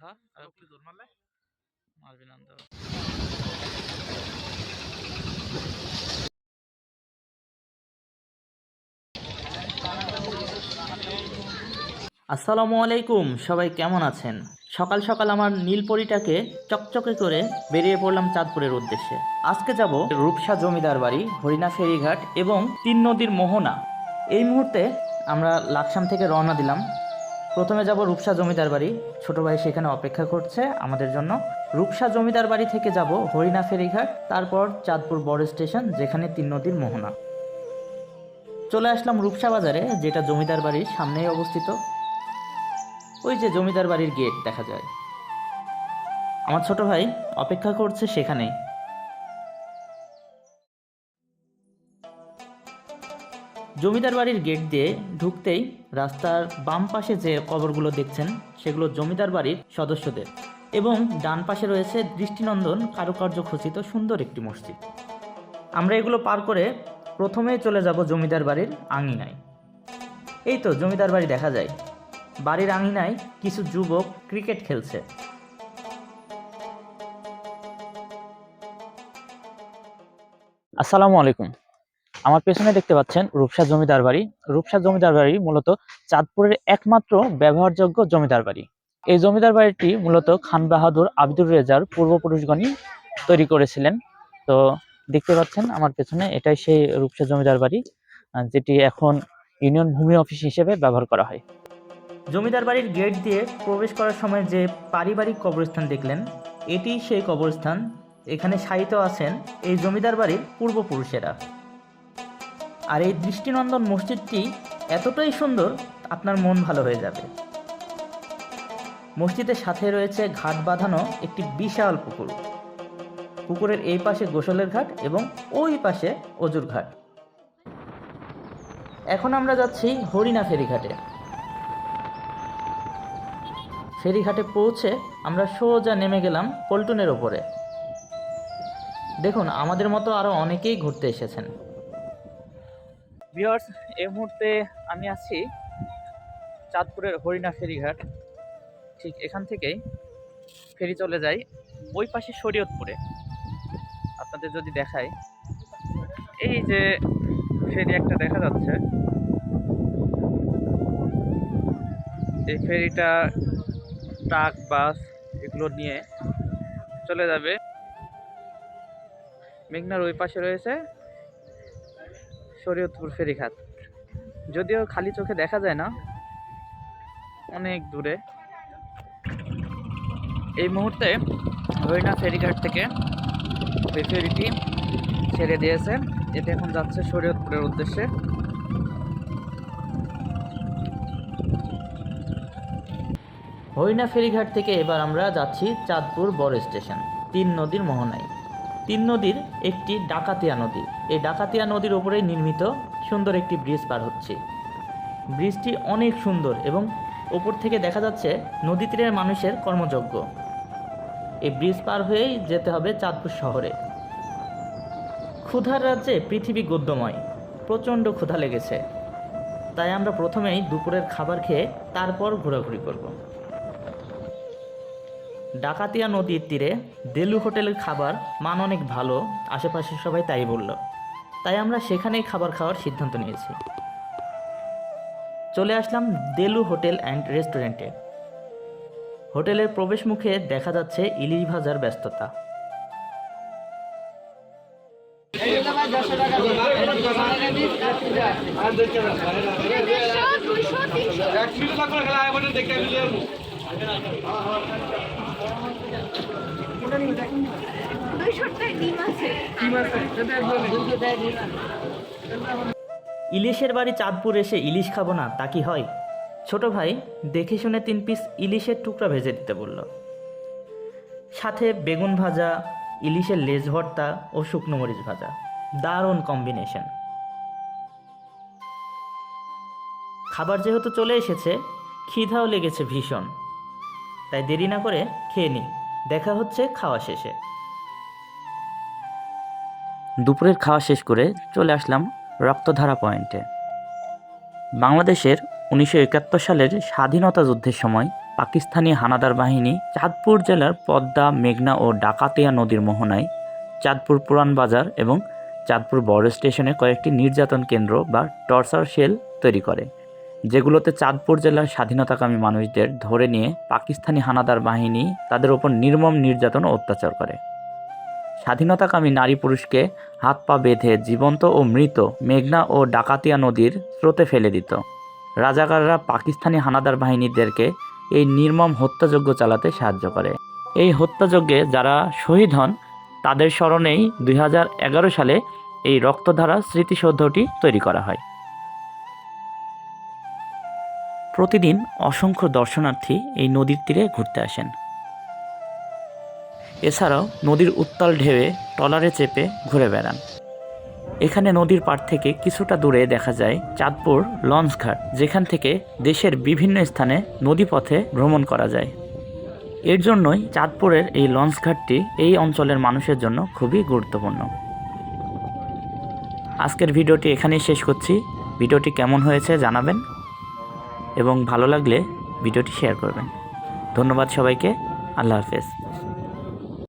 হ্যাঁ? আসসালামু আলাইকুম, সবাই কেমন আছেন? সকাল সকাল আমার নীলপরিটাকে চকচকে করে বেরিয়ে পড়লাম চাঁদপুরের উদ্দেশ্যে। আজকে যাব রূপসা জমিদার বাড়ি, হরিণা ফেরিঘাট এবং তিন নদীর মোহনা। এই মুহূর্তে আমরা লাকসাম থেকে রওনা দিলাম। প্রথমে যাব রূপসা জমিদার বাড়ি। ছোট ভাই সেখানে অপেক্ষা করছে আমাদের জন্য। রূপসা জমিদার বাড়ি থেকে যাব হরিণা ফেরিঘাট, তারপর চাঁদপুর বড় স্টেশন, যেখানে তিন নদীর মোহনা। চলে আসলাম রূপসা বাজারে, যেটা জমিদার বাড়ির সামনেই অবস্থিত। ওই যে জমিদার বাড়ির গেট দেখা যায়। আমার ছোট ভাই অপেক্ষা করছে সেখানেই। জমিদার বাড়ির গেট দিয়ে ঢুকতেই রাস্তার বাম পাশে যে কবরগুলো দেখছেন, সেগুলো জমিদার বাড়ির সদস্যদের। এবং ডান পাশে রয়েছে দৃষ্টিনন্দন কারুকার্য খচিত সুন্দর একটি মসজিদ। আমরা এগুলো পার করে প্রথমেই চলে যাব জমিদার বাড়ির আঙিনায়। এই তো জমিদার বাড়ি দেখা যায়। বাড়ির আঙিনায় কিছু যুবক ক্রিকেট খেলছে। আসসালামু আলাইকুম। আমার পেছনে দেখতে পাচ্ছেন রূপসা জমিদার বাড়ি। রূপসা জমিদার বাড়ি মূলত চাঁদপুরের একমাত্র ব্যবহারযোগ্য জমিদার বাড়ি। এই জমিদার বাড়িটি মূলত খান বাহাদুর আব্দুর রেজার পূর্বপুরুষগণই তৈরি করেছিলেন। তো দেখতে পাচ্ছেন আমার পেছনে এটাই সেই রূপসা জমিদার বাড়ি যেটি এখন ইউনিয়ন ভূমি অফিস হিসেবে ব্যবহার করা হয়। জমিদার বাড়ির গেট দিয়ে প্রবেশ করার সময় যে পারিবারিক কবরস্থান দেখলেন এটি সেই কবরস্থান। এখানে শায়িত আছেন এই জমিদার বাড়ির পূর্বপুরুষেরা। আর এই দৃষ্টিনন্দন মসজিদটি এতটাই সুন্দর, আপনার মন ভালো হয়ে যাবে। মসজিদের সাথে রয়েছে ঘাট বাঁধানো একটি বিশাল পুকুর। পুকুরের এই পাশে গোসলের ঘাট এবং ওই পাশে অজুর ঘাট। এখন আমরা যাচ্ছি হরিণা ফেরিঘাটে। ফেরিঘাটে পৌঁছে আমরা সোজা নেমে গেলাম পল্টনের ওপরে। দেখুন, আমাদের মতো আরও অনেকেই ঘুরতে এসেছেন। ভিউয়ার্স এই মুহূর্তে আমি আছি চাঁদপুরের হরিণা ফেরিঘাট। ঠিক এখান থেকেই ফেরি চলে যাই ওই পাশে শরীয়তপুরে। আপনাদের যদি দেখাই, এই যে ফেরি একটা দেখা যাচ্ছে। এই ফেরিটা ট্রাক, বাস এগুলো নিয়ে চলে যাবে। মেঘনার ওই পাশে রয়েছে শরীয়তপুর ফেরিঘাট যদিও খালি চোখে দেখা যায় না, অনেক দূরে। এই মুহূর্তে হরিণা ফেরিঘাট থেকে ওই ফেরিটি ছেড়ে দিয়েছে। এটি এখন যাচ্ছে শরীয়তপুরের উদ্দেশ্যে। হরিণা ফেরিঘাট থেকে এবার আমরা যাচ্ছি চাঁদপুর বড় স্টেশন, তিন নদীর মোহনায়। তিন নদীর একটি ডাকাতিয়া নদী। এই ডাকাতিয়া নদীর ওপরেই নির্মিত সুন্দর একটি ব্রিজ পার হচ্ছে। ব্রিজটি অনেক সুন্দর এবং ওপর থেকে দেখা যাচ্ছে নদী তীরের মানুষের কর্মযজ্ঞ। এই ব্রিজ পার হয়েই যেতে হবে চাঁদপুর শহরে। ক্ষুধার রাজ্যে পৃথিবী গদ্যময়। প্রচণ্ড ক্ষুধা লেগেছে। তাই আমরা প্রথমেই দুপুরের খাবার খেয়ে তারপর ঘোরাঘুরি করব। ডাকাতিয়া নদীর তীরে দেলু হোটেলের খাবার মান অনেক ভালো আশেপাশে সবাই তাই বলল। তাই আমরা সেখানেই খাবার খাওয়ার সিদ্ধান্ত নিয়েছি। চলে আসলাম দেলু হোটেল অ্যান্ড রেস্টুরেন্টে। হোটেলের প্রবেশ মুখে দেখা যাচ্ছে ইলিশ ভাজার ব্যস্ততা। ইলিশের বাড়ি চাঁদপুর এসে ইলিশ খাব না, তা কি হয়? ছোট ভাই দেখে শুনে তিন পিস ইলিশের টুকরা ভেজে দিতে বলল। সাথে বেগুন ভাজা, ইলিশের লেজ ভর্তা ও শুকনো মরিচ ভাজা। দারুণ কম্বিনেশন খাবার যেহেতু চলে এসেছে, খিদাও লেগেছে ভীষণ। তাই দেরি না করে খেয়ে নিই দেখা হচ্ছে খাওয়া শেষে। দুপুরের খাওয়া শেষ করে চলে আসলাম রক্তধারা পয়েন্টে। বাংলাদেশের উনিশশো একাত্তর সালের স্বাধীনতা যুদ্ধের সময় পাকিস্তানি হানাদার বাহিনী চাঁদপুর জেলার পদ্মা, মেঘনা ও ডাকাতিয়া নদীর মোহনায় চাঁদপুর পুরান বাজার এবং চাঁদপুর বড় স্টেশনে কয়েকটি নির্যাতন কেন্দ্র বা টর্চার শেল তৈরি করে। যেগুলোতে চাঁদপুর জেলার স্বাধীনতাকামী মানুষদের ধরে নিয়ে পাকিস্তানি হানাদার বাহিনী তাদের ওপর নির্মম নির্যাতন ও অত্যাচার করে। স্বাধীনতাকামী নারী পুরুষকে হাত পা বেঁধে জীবন্ত ও মৃত মেঘনা ও ডাকাতিয়া নদীর স্রোতে ফেলে দিত। রাজাকাররা পাকিস্তানি হানাদার বাহিনীদেরকে এই নির্মম হত্যাযজ্ঞ চালাতে সাহায্য করে। এই হত্যাযজ্ঞে যারা শহীদ হন, তাদের স্মরণেই দুই হাজার এগারো সালে এই রক্তধারা স্মৃতিসৌধটি তৈরি করা হয়। প্রতিদিন অসংখ্য দর্শনার্থী এই নদীর তীরে ঘুরতে আসেন। এছাড়াও নদীর উত্তাল ঢেউয়ে ট্রলারে চেপে ঘুরে বেড়ান। এখানে নদীর পাড় থেকে কিছুটা দূরে দেখা যায় চাঁদপুর লঞ্চ ঘাট, যেখান থেকে দেশের বিভিন্ন স্থানে নদীপথে ভ্রমণ করা যায়। এর জন্যই চাঁদপুরের এই লঞ্চ ঘাটটি এই অঞ্চলের মানুষের জন্য খুবই গুরুত্বপূর্ণ। আজকের ভিডিওটি এখানেই শেষ করছি। ভিডিওটি কেমন হয়েছে জানাবেন। এবং ভালো লাগলে ভিডিওটি শেয়ার করবেন। ধন্যবাদ সবাইকে। আল্লাহ হাফেজ।